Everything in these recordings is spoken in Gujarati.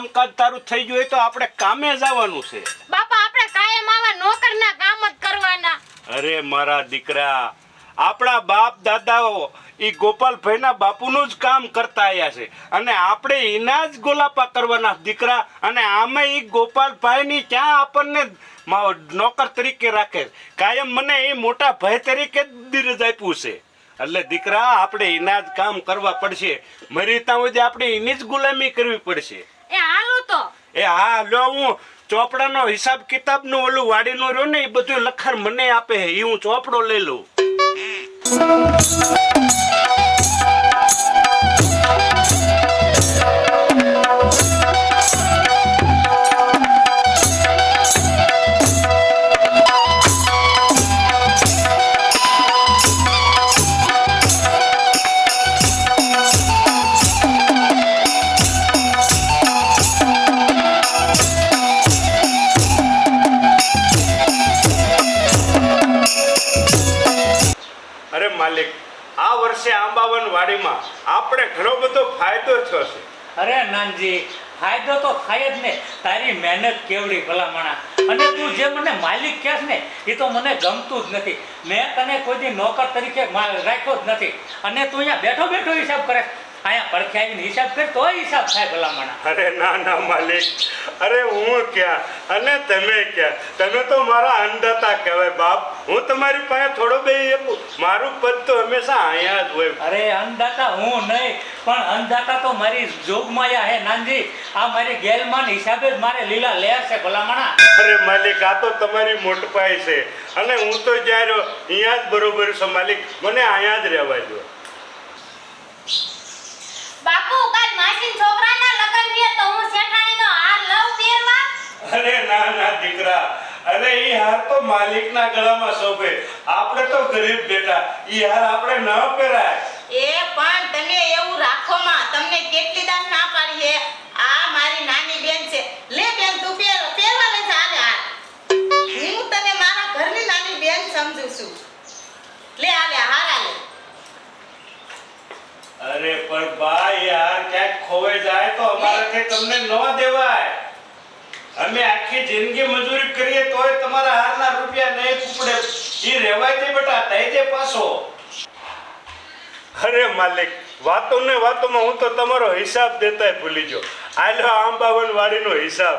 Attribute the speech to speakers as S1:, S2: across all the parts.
S1: કામકાજ તારું થઈ ગયું તો આપણે કામે જવાનું છે.
S2: બાપા આપણે કાયમ આવા નોકરના કામ જ કરવાના.
S1: અરે મારા દીકરા આપણા બાપ દાદાઓ ઈ ગોપાલભાઈના બાપુનું જ કામ કરતા આયા છે. અને આપણે એના જ ગોલાપા કરવાના દીકરા અને આમે ઈ ગોપાલભાઈની ક્યાં આપણને નોકર તરીકે રાખે કાયમ મને એ મોટા ભાઈ તરીકે જ બિરજ આપ્યું છે. એટલે દીકરા આપણે એના જ કામ કરવા પડશે. મરી ત્યાં સુધી આપણે એની જ ગુલામી કરવી પડશે.
S2: એ હાલો તો.
S1: એ હા, લો, હું ચોપડાનો હિસાબ કિતાબનું ઓલું વાડીનું રહ્યો ને, એ બધું લખાણ મને આપે એ હું ચોપડો લઈ લઉં. અરે
S3: નાનજી ફાયદો તો થાય જ ને. તારી મહેનત કેવડી ભલામણા. અને તું જે મને માલિક કહેશ ને એ તો મને ગમતું જ નથી. મેં તને કોઈ નોકર તરીકે રાખ્યો જ નથી. અને તું અહીંયા બેઠો બેઠો હિસાબ કરે અહીંયા પડખે આવીને હિસાબ કર તો હિસાબ થાય ભલામણા.
S1: અરે ના ના માલિક. અરે હું ક્યાં? અને તમે ક્યાં? તમે તો મારા અંદાતા કહેવાય બાપ. હું તમારી પાસે થોડો બે મારું પદ તો હંમેશા અહીંયા જ હોય.
S3: અરે અંદાતા હું નહીં. પણ અંધાતા તો મારી જોગમાયા હે નાનજી. આ મારી ગેલમાં હિસાબે જ મારે લીલા લેર છે ભલામણા.
S1: અરે માલિક આ તો તમારી મોટપાઈ છે. અને હું તો જ્યારે અહીંયા જ બરોબર છું માલિક. મને અહીંયા જ રહેવા દો
S2: બાપુ કાલ માસીન છોકરાના લગન છે તો હું શેઠાણીનો હાર લઉં પહેરવા?
S1: અરે ના ના દીકરા. અરે એ હાર તો માલિકના ગળામાં શોભે. આપણે તો ગરીબ બેટા. એ હાર આપણે ન પહેરાય.
S4: એ પણ તમે એવું રાખો માં તમને કેટલી દાન ના પાડી હે? આ મારી નાની બેન છે. લે બેન, તું પહેર પહેરવા લે ચાલે આ હું તને મારા ઘરની નાની બેન સમજુ છું. લે આલે હારા લે
S1: અરે, પણ ભાઈ, યાર, ક્યાંક ખોવાઈ જાય તો અમારાથી તમને ન દેવાય. અમે આખી જિંદગી મજૂરી કરીએ તોય તમારા હારના રૂપિયા નહીં ઉપડે. ઈ રેવાય દે બેટા દઈ દે પાછો. અરે, માલિક વાતો ને વાતોમાં હું તો તમારો હિસાબ દેતા ભૂલી જો આલો આંબાવન વાડીનો હિસાબ.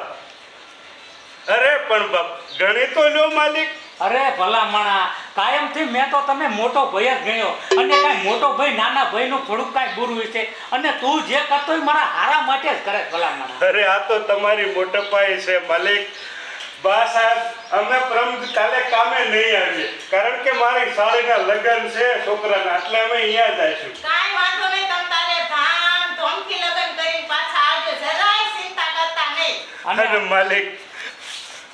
S1: અરે પણ બાપ ગણી તો લ્યો માલિક.
S3: અરે ભલામણા કાયમથી મેં તો તમે મોટો ભાઈ જ ગણ્યો. અને કાંઈ મોટો ભાઈ નાના ભાઈનું થોડુંક કાંઈ બુરું છે. અને તું જે કરતો મારા હારા માટે જ કરે ભલામણા.
S1: અરે આ તો તમારી મોટપાઈ છે માલિક. બા સાહેબ અમે પ્રમ કાલે કામે નહીં આવીએ. કારણ કે મારી સાળીના લગ્ન છે છોકરાના એટલે અમે અહીંયા જ આવીશું.
S4: કાંઈ વાંધો નહીં તમ તારે ભાન ધોમથી લગન કરીને પાછા આવજો. જરાય ચિંતા કરતા નહીં.
S3: અને
S1: માલિક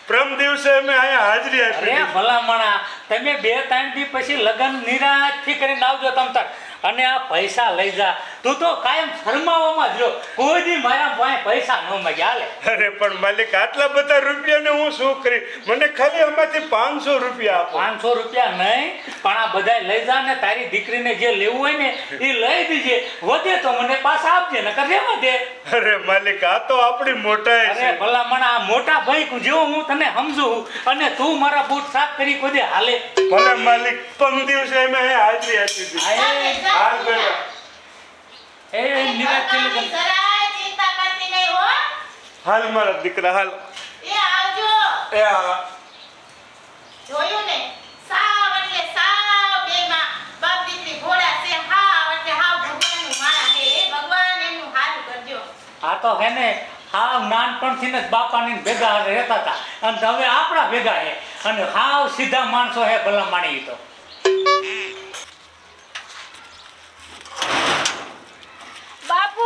S1: પ્રમ દિવસે અમે અહીંયા હાજરી
S3: અરે ભલામણા તમે બે ત્રણ દી પછી લગ્ન નિરાશથી કરીને આવજો તમ તક અને આ પૈસા લઈ જા. તું તો કાયમ શરમાવામાં જ રહ્યો. કોઈ દી મારા પાસે પૈસા ન માગ્યા હાલે.
S1: અરે પણ માલિક આટલા બધા રૂપિયાને હું શું કરી? મને ખાલી આમાંથી પાંચસો રૂપિયા આપો.
S3: પાંચસો રૂપિયા નહીં પણ આ બધા લઈ જા ને તારી દીકરીને જે લેવું હોય ને એ લઈ દીજે. વધે તો મને પાછા આપજે નકર રહેવા દે.
S1: અરે માલિક આ તો આપણી મોટાઈ
S3: અરે ભલામણ આ મોટા ભાઈ જેવો હું તને સમજુ અને તું મારા બૂટ સાફ કરી કોઈ હાલે.
S1: ભલે માલિક પમ દિવસે અહીંયા હાજરી આપી દીધી. હાલ બેટા.
S3: એ નિરાશથી
S4: તમે
S3: લગ્ન
S4: જરાય ચિંતા કરતી નહીં હો.
S1: હાલ મારા દીકરા હાલ.
S4: એ આવજો.
S1: એ આ
S4: જોયું ને? સાવ એટલે સાવ બેમાં બાપ દીકરી ઘોડા છે હાવ એટલે હાવ ભગવાનનું માળા છે. એ ભગવાન એમનું હારું કરજો.
S3: આ તો હે ને હાવ નાનપણથી જ બાપાની ભેગા રહેતા હતા. અને હવે આપણા ભેગા હે અને હાવ સીધા માણસો હે ભલા માણી તો
S2: બાપુ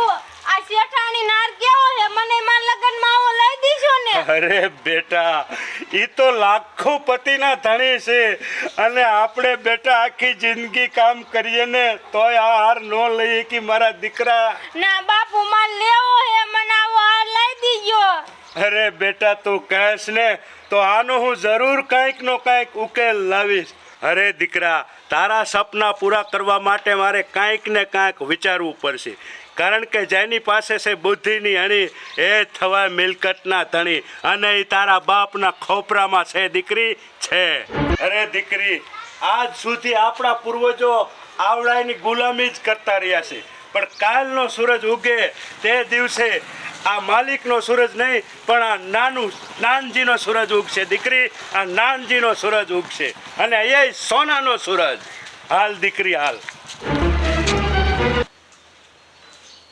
S2: આ શેઠાણી નાર કેવો છે મને માર લગનમાં આવો લઈ દીશો ને
S1: અરે બેટા એ તો લાખો પતિના ધણી છે. અને આપણે બેટા આખી જિંદગી કામ કરીએ ને તોય આ હાર ન લઈએ કે મારા દીકરા.
S2: ના બાપુ માં લેવો હે મને આવો હાર લઈ દીજો.
S1: અરે બેટા તું કહેશ ને તો આનો હું જરૂર કંઈક નો કાંઈક ઉકેલ લાવીશ. અરે દીકરા તારા સપના પૂરા કરવા માટે મારે કાંઈક ને કાંઈક વિચારવું પડશે. કારણ કે જેની પાસે છે બુદ્ધિની અણી એ થવાય મિલકતના તણી અને એ તારા બાપના ખોપરામાં છે, દીકરી છે. અરે દીકરી, આજ સુધી આપણા પૂર્વજો આવડાની ગુલામી જ કરતા રહ્યા છે. પણ કાલનો સૂરજ ઉગે તે દિવસે આ માલિકનો સૂરજ નહીં, પણ આ નાનું, નાનજીનો સૂરજ ઉગશે. દીકરી, આ નાનજીનો સૂરજ ઉગશે. અને એ સોનાનો સૂરજ. હાલ દીકરી, હાલ.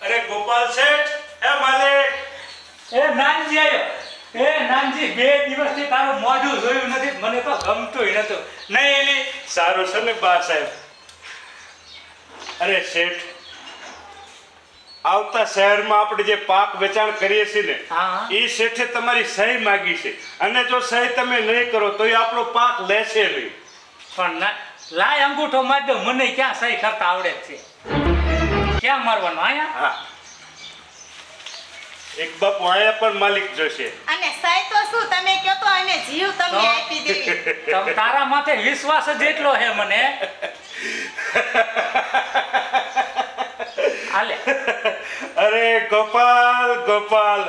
S1: અરે ગોપાલ શેઠ એ માલિક.
S3: એ નાનજી આવ્યો એ નાનજી બે દિવસથી તારું મોઢું જોયું નથી મને તો ગમતુંય નતું. નહીં એલી.
S1: સારું છે ને બા સાહેબ. અરે શેઠ આવતા શહેરમાં આપણે જે પાક વેચાણ કરીએ છીએ ને. એ શેઠે તમારી સહી માગી છે. અને જો સહી તમે નહીં કરો તો એ આપણો પાક લેશે નહીં.
S3: પણ લાય અંગૂઠો દો મને ક્યાં સહી કરતા આવડે છે? ક્યાં મારવાનો? આયા?
S1: હા. એક બાપ અહીંયા પણ માલિક જોશે.
S4: અને સાઈ તો શું તમે કહો તો અને જીવ
S3: તમે
S4: આપી દેવી.
S3: તમ તારા માથે વિશ્વાસ જ એટલો હે મને. આલે.
S1: અરે ગોપાલ ગોપાલ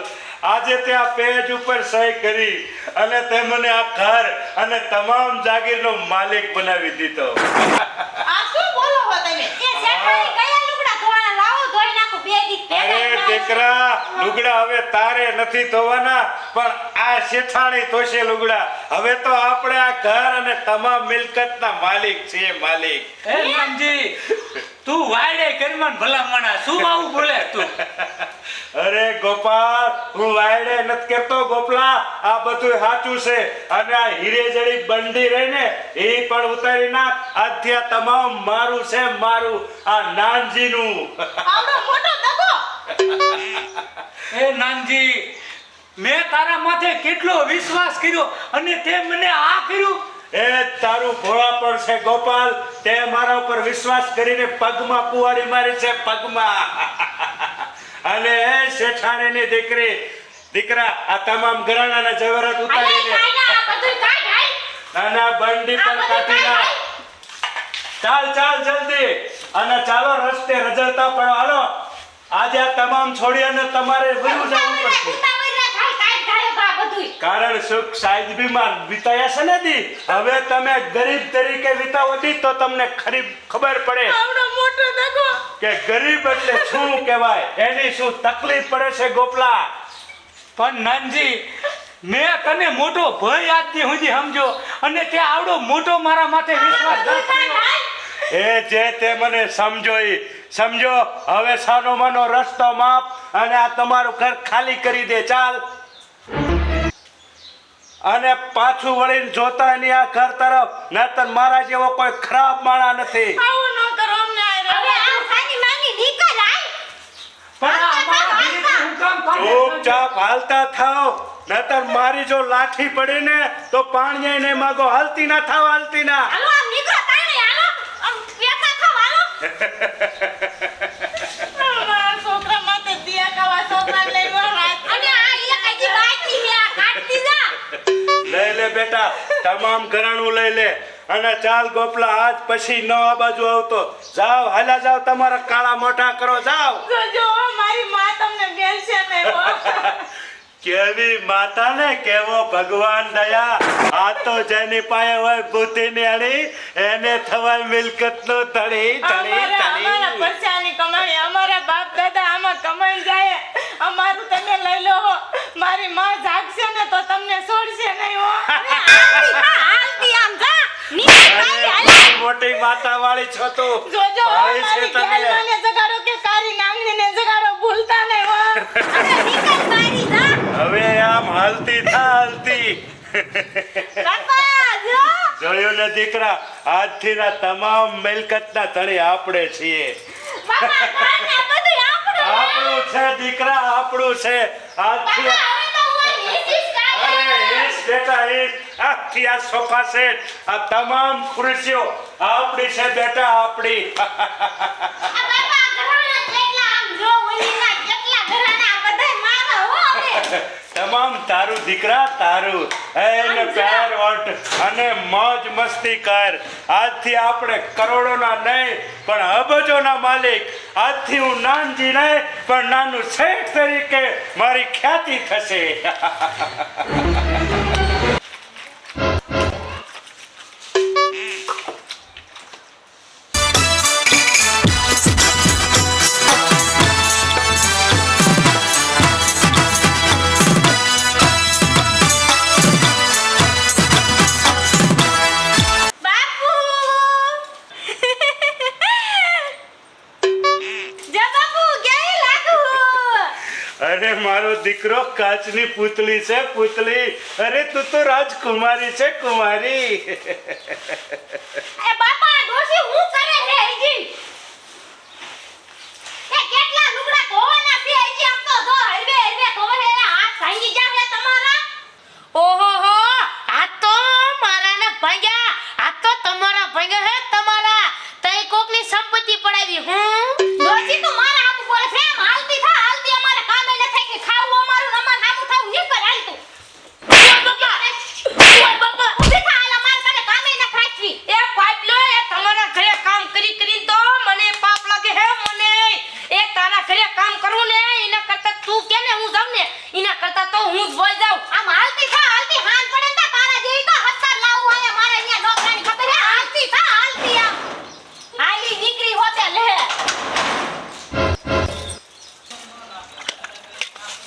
S1: આજે તે આ પેજ ઉપર સહી કરી અને તે મને આ ઘર અને તમામ જાગીરનો માલિક બનાવી દીધો
S4: આ શું બોલો હો તમે
S2: એ શેઠાણી કયા લુગડા ધોવાના લાવો ધોઈ નાખું બે દી
S1: અરે દીકરા લુગડા હવે તારે નથી ધોવાના પણ આ શેઠાણી ધોશે લુગડા. હવે તો આપણે આ ઘર અને તમામ મિલકતના માલિક છે માલિક.
S3: નાનજી તું વાયડે કરમાન ભલા માણા શું આવું બોલે તું?
S1: અરે ગોપાલ હું વાયડે નથી કરતો ગોપલા આ બધું સાચું છે. અને આ હીરે જડી બંડી રહીને એ પણ ઉતારી નાખ. આજથી આ તમામ મારું છે મારું આ નાનજીનું.
S4: આવડો મોટો દગો
S3: એ નાનજી મેં તારા માથે કેટલો વિશ્વાસ કર્યો અને તે મને આ કર્યું?
S1: એ તારું ભોળા પણ છે ગોપાલ. તે મારા ઉપર વિશ્વાસ કરીને પગમાં કુવારી મારી છે પગમાં. અને એ શેઠાણીની દીકરી દીકરા આ તમામ ઘરાણાના જવેરાત ઉતારી લે નાના બંડી પણ કાઢી નાખ. ચાલ ચાલ જલ્દી. અને ચાલો રસ્તે રજળતા પણ હાલો. આજે આ તમામ છોડી અને તમારે વયું જવું પડશે. કારણ સુખ સાહેબ બીમાર વિતાયા છે ને દી? હવે તમે ગરીબ તરીકે વિતાવો દી તો તમને ખરી ખબર પડે. કે ગરીબ એટલે શું કહેવાય? એની શું તકલીફ પડે છે ગોપલા?
S3: પણ નાનજી મેં તને મોટો ભય આજથી સુધી સમજો અને તે આવડો મોટો મારા માટે વિશ્વાસ.
S1: એ જે તે મને સમજો ઈ સમજો હવે સાનો માનો રસ્તો માપ અને આ તમારું ઘર ખાલી કરી દે ચાલ. અને પાછું વળીને જોતા નહીં આ ઘર તરફ નતર મારા જેવો કોઈ ખરાબ માણા નથી? ચૂપચાપ હાલતા થાવ. નતર મારી જો લાઠી પડી ને તો પાણી ને માગો. હાલતી ના થાવ હાલતી ના
S4: મારા છોકરા માટે દિયા કાવા છોકરા લઈ
S1: લે બેટા, તમામ ઘરાણું લઈ લે. અને ચાલ ગોપલા, આજ પછી ન આ બાજુ આવતો. જાવ હાલા જાવ તમારા કાળા મોઢા કરો
S4: જોજો મારી મા તમને ને
S1: કેવી માતા ને કેવો ભગવાન દયા? આ તો જેની પાસે હોય બુદ્ધિ ની અણી એને થવાય મિલકત નો તળી તળી
S4: અમારા અમારા પરસાની કમાણી અમારા બાપ દાદા આમાં કમાઈ જાય. અમારું તમે લઈ લો મારી માં જાગશે ને તો તમને છોડશે નહીં હો.
S1: અરે, મોટી માતા વાળી છો તું.
S4: જોજો મારી જગાડો કે કારી નાંગણીને જગાડો ભૂલતા નહીં હો
S1: હવે આમ હાલતી હાલતી જોયું ને દીકરા? આજથી ના તમામ મિલકતના ધણી આપણે છીએ. આપણું છે. દીકરા આપણું છે. આજથી બેટા આખી આ સોફા સેટ આ તમામ ખુરશીઓ આપણી છે બેટા આપણી. તમામ તારું દીકરા તારું. એને પ્યાર વટ અને મોજ મસ્તી કર. આજથી આપણે કરોડોના નહીં પણ અબજોના માલિક. આજથી હું નાનજી નહીં પણ નાનું શેઠ તરીકે મારી ખ્યાતિ થશે. અરે મારો દીકરો કાચની પૂતળી છે પૂતળી અરે તું તો રાજકુમારી છે કુમારી.
S2: એ બાપા ડોશી હું કરે હે હજી એ કેટલા લુગડા ધોવાના છે હજી આમ તો જો હળવે હળવે ધોવે હાથ ભાંગી જાવે તમારા?
S5: ઓહો હો આ તો મારા ને ભાગ્યા. આ તો તમારા ભાગ્યા હે તમારા. તઈ કોકની સંપત્તિ પડાવી હું
S2: ડોશી તો મારા હાથ બોલે છે એમ હાલતી થા હાલતી અમારે કામે ન થાય કે ખાવું અમારું અમાર હામું થાવું નીકળ હાલતું ઓય બાપા ઓય બાપા ઊભી થા હાલ અમાર કને કામે ન રાખવી
S5: એ પાઇપલો એ તમારા ઘરે કામ કરી કરી તો મને પાપ લાગે હે મને એ તારા ઘરે કામ કરવું ને એના કરતા તું કે ને હું જાઉં ને એના કરતા તો હું જ વઈ જાઉં
S2: આમ હાલતી થા હાલતી હાથ પડે ને તો તારા જેવી તો હત્તર લાવું આયા મારે અહીંયા નોકરાની ખબર હે હાલતી થા હાલતી આમ હાલી નીકળી હોતે લે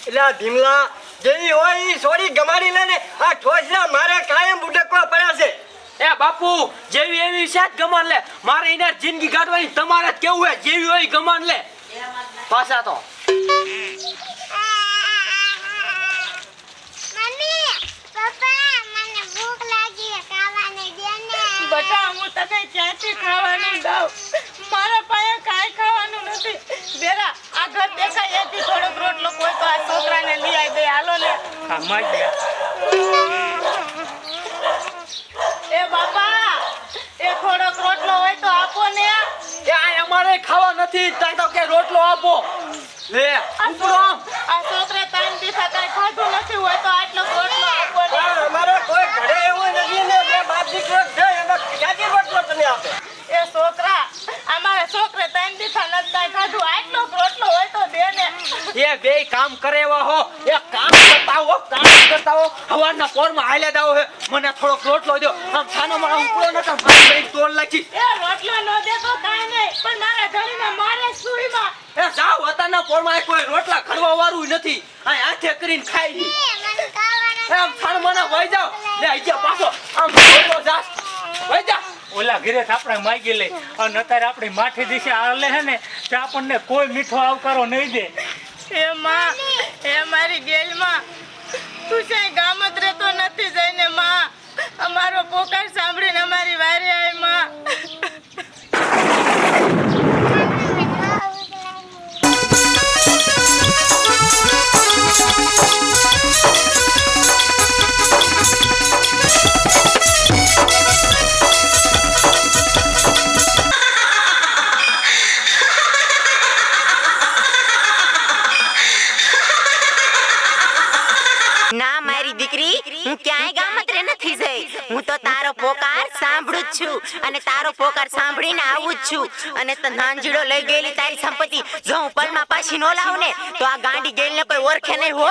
S6: એટલે આ ભીમલા જેવી હોય ઈ સોરી ગમાડી લે ને આ ઠોસરા મારે કાયમ બુડકવા પડ્યા છે
S7: એ બાપુ જેવી એવી છે ગમન લે. મારે એને જિંદગી કાઢવાની તમારે જ કેવું હે જેવી હોય ગમન લે. પાછા તો.
S2: મમ્મી પપ્પા મને ભૂખ લાગી છે ખાવાને દે ને.
S4: બટા હું તને ક્યાંથી ખાવાનું દઉં? મારા પાસે કાંઈ ખાવાનું નથી. બેરા આ ઘર દેખાય એથી થોડોક રોટલો કોઈ તો આ છોકરાને લઈ આવી દે. હાલો ને. એ બાપા એ થોડોક રોટલો હોય તો આપો ને.
S7: એ આ અમારે ખાવા નથી તો કે રોટલો આપો. લે ઉપડો
S4: આ છોકરા ત્રણ દિવસ કઈ ખાધું નથી હોય તો આટલો રોટલો આપો ને.
S6: કોઈ ઘરે એવું નથી ને બે બાપ દીકરો છે એનો ક્યાંથી રોટલો તને આપે?
S4: એ છોકરા અમારા છોકરે ત્રણ દિવસ નથી કાંઈ ખાધું આટલો રોટલો હોય તો દે ને.
S7: એ બે કામ કરે એવા હો એ કામ હો કામ હવારના પોરમાં હાલ્યા દાવો હે. મને થોડોક રોટલો દો આમ છાનો મારા ઉપડો નતા મારી બેન તોડ લખી
S4: એ રોટલો ન દે તો કાઈ નહીં પણ મારા ધણીને મારે સુઈમાં.
S7: એ જાવ અત્યારના પોરમાં કોઈ રોટલા ખડવા વાળું નથી. આ હાથે કરીને ખાઈ લી
S2: મને ખાવાનું
S7: એમ છાણ મને વઈ જાવ લે અહીંયા પાછો. આમ બોલો જાસ. વઈ જા.
S3: ઓલા ઘરે આપણે માગી લઈ અને અત્યારે આપણી માઠી દિશે આલે હે ને તે આપણને કોઈ મીઠો આવકારો નહીં દે.
S4: એ માં એ મારી ગેલમાં તું છે ગામ જ રહેતો નથી જઈને માં. અમારો પોકાર સાંભળીને અમારી વારી આવી માં.
S8: હું ક્યાંય ગામત્રે નથી જઈ. હું તો તારો પોકાર સાંભળું છું અને તારો પોકાર સાંભળીને આવું જ છું. અને નાનજીડો લઈ ગયેલી તારી સંપત્તિ જો હું પલમાં પાછી નો લાવું ને, તો આ ગાંડી ગેલને કોઈ ઓળખે નહીં હો.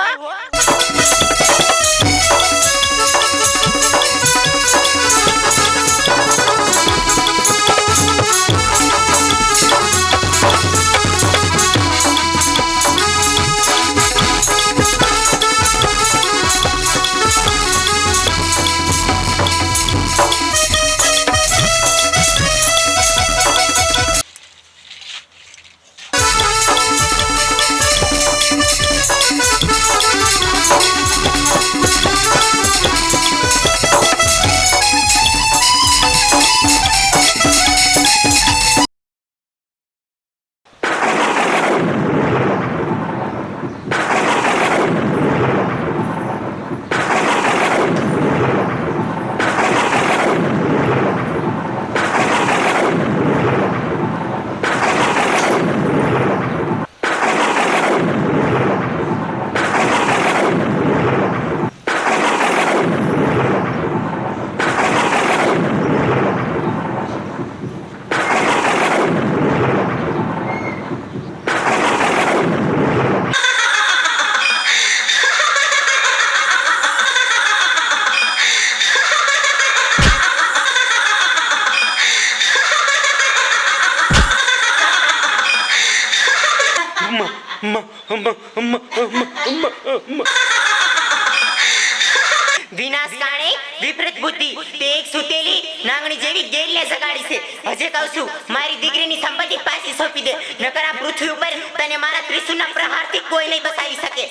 S8: વિનાશ કાણે વિપરીત બુદ્ધિ તે એક સુતેલી નાંગણી જેવી ગેરને જગાડી છે. હજે કહું છું, મારી દીકરીની સંપત્તિ પાછી સોંપી દે. નકર આ પૃથ્વી ઉપર તને મારા ત્રિશુના પ્રહારથી કોઈ નહીં બસાવી શકે.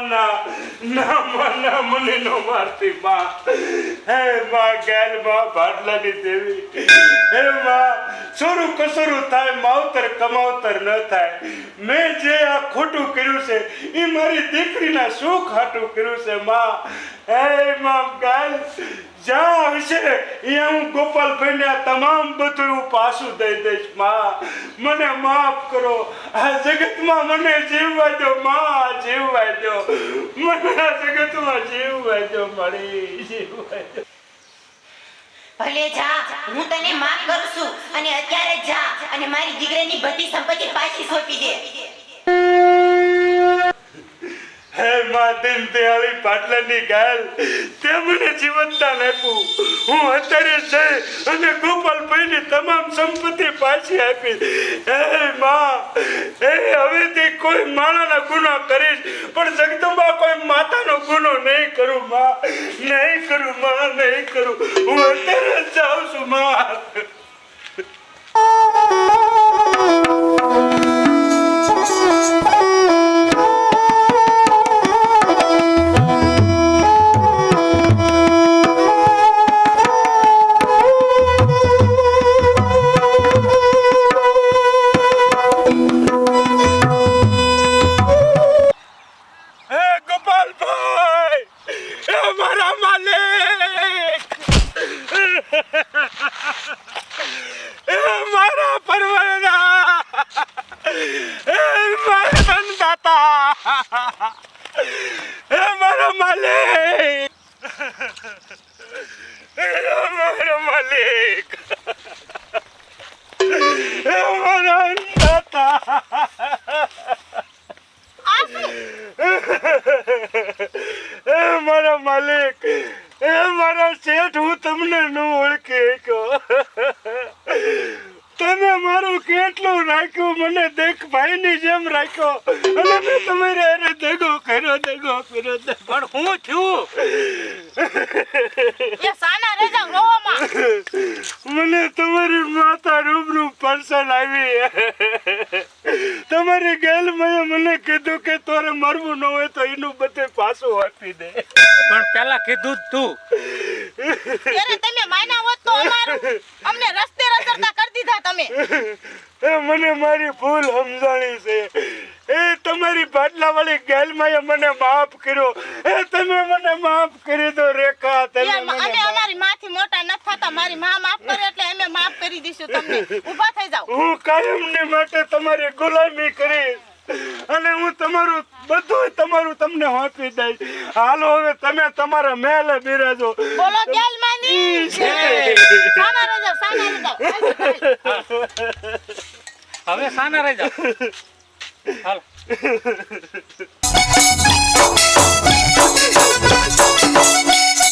S1: ના ના ના મને નો મારતી માં હે માં ગેલમાં ભાટલાની દેવી. હે માં સોરું કસોરું થાય, માવતર કમાવતર ન થાય. મેં જે આ ખોટું કર્યું છે એ મારી દીકરીના સુખ હાટું કર્યું છે માં હે માં ગેલ જ્યાં આવશે અહીંયા હું ગોપાલભાઈને આ તમામ બધું હું પાછું દઈ દઈશમાં મને માફ કરો. આ જગતમાં મને જીવવા દો માં જીવવા દો
S8: ભલે જા, હું તને માફ કરું છું, અને અત્યારે જા, અને મારી દીકરીની બધી સંપત્તિ પાછી સોંપી દે.
S1: હે માં દિન દયાળી પાટલાની ગાલ તે મને જીવનદાન આપ્યું. હું અત્યારે છે અને ગોપાલભાઈની તમામ સંપત્તિ પાછી આપી. હે માં, હે, હવેથી કોઈ માણાના ગુનો કરીશ, પણ જગદંબા કોઈ માતાનો ગુનો નહીં કરું, માં. નહીં કરું, માં, નહીં કરું. હું અત્યારે જાઉં છું, માં. તમે મારું કેટલું રાખ્યું? મને દેખ ભાઈની જેમ રાખ્યો. અને મેં તમારે અરે દગો કર્યો દગો કર્યો.
S3: પણ હું છું
S5: એ સાના રેજા રોવામાં.
S1: મને તમારી માતા રૂબરૂ પર્સન આવી. તમારી ગેલ મેં મને કીધું કે તારે મરવું ન હોય તો એનું બધે પાછું આપી દે.
S3: પણ પેલા કીધું જ તું
S4: ત્યારે તમે માયના હોત તો અમારું અમને રસ્તે રસરતા કરી દીધા તમે
S1: એ મને મારી ભૂલ સમજાણી છે. એ તમારી બાટલા વાળી ગેલમાં મને માફ કર્યો. એ તમે મને માફ કરી દો રેખા. તમે
S4: અમે અમારી માથી મોટા ન થતા. મારી માં માફ કરે એટલે અમે માફ કરી દઈશું તમને. ઊભા થઈ જાઓ.
S1: હું કાયમની માટે તમારી ગુલામી કરીશ. અને હું તમારું બધું તમારું તમને હોપી દઈશ. હાલો હવે તમે તમારા મેલે બિરાજો.
S4: બોલો ગેલ માની સાના રજા સાના રેજા
S3: હવે ખાના રહી જાઓ. હાલો.